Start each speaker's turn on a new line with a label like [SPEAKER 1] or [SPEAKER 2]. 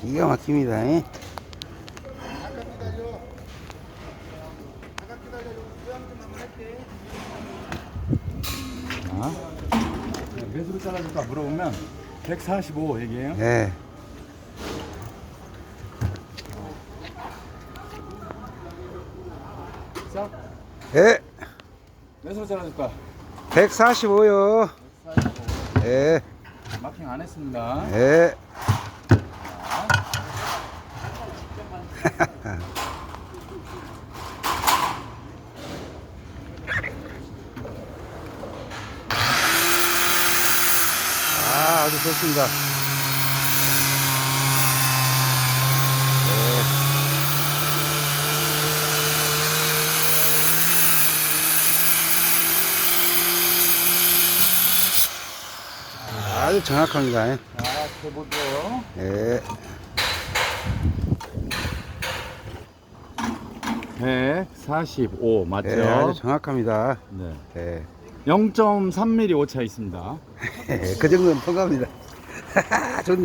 [SPEAKER 1] 기가 막힙니다. 예.
[SPEAKER 2] 자, 네, 몇으로 잘라줄까 물어보면 145 얘기해요.
[SPEAKER 1] 예.
[SPEAKER 2] 자,
[SPEAKER 1] 예.
[SPEAKER 2] 몇으로 잘라줄까?
[SPEAKER 1] 145요.
[SPEAKER 2] 145.
[SPEAKER 1] 예.
[SPEAKER 2] 마킹 안 했습니다.
[SPEAKER 1] 예. 아, 아주 좋습니다. 네. 아주 정확합니다. 예.
[SPEAKER 2] 자, 해보죠.
[SPEAKER 1] 예.
[SPEAKER 2] 145 맞죠?
[SPEAKER 1] 예, 아주 정확합니다.
[SPEAKER 2] 네.
[SPEAKER 1] 예.
[SPEAKER 2] 0.3mm 오차 있습니다.
[SPEAKER 1] 그 정도는 통과합니다. 좋네.